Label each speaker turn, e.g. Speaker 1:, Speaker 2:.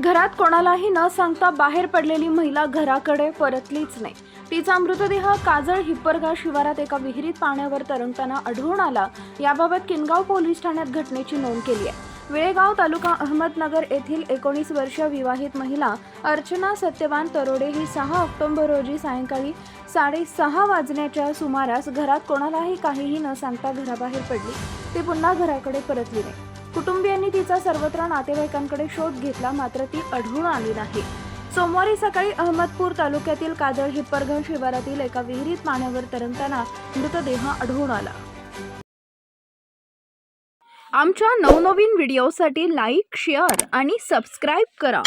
Speaker 1: घरात कोणालाही न सांगता बाहेर पडलेली महिला घराकडे परतलीच नाही. तिचा मृतदेह काजळ हिप्परगाव शिवारात एका विहिरीत पाण्यावर तरंगताना आढळून आला. याबाबत किनगाव पोलीस ठाण्यात घटनेची नोंद केली आहे. वेळेगाव तालुका अहमदनगर येथील एकोणीस वर्षीय विवाहित महिला अर्चना सत्यवान तरोडे ही सहा ऑक्टोबर रोजी सायंकाळी साडेसहा वाजण्याच्या सुमारास घरात कोणालाही काहीही न सांगता घराबाहेर पडली. ती पुन्हा घराकडे परतली नाही. कुटुंबियांनी तिचा सर्वत्र नातेवाईकांकडे शोध घेतला मात्र ती आढळून आली नाही. सोमवारी सकाळी अहमदपूर तालुक्यातील काजळ हिप्परगाव शिवारातील एका विहिरीत पाण्यावर तरंगताना मृतदेह आढळून आला. आमच्या नवनवीन व्हिडिओसाठी लाईक शेअर आणि सबस्क्राईब करा.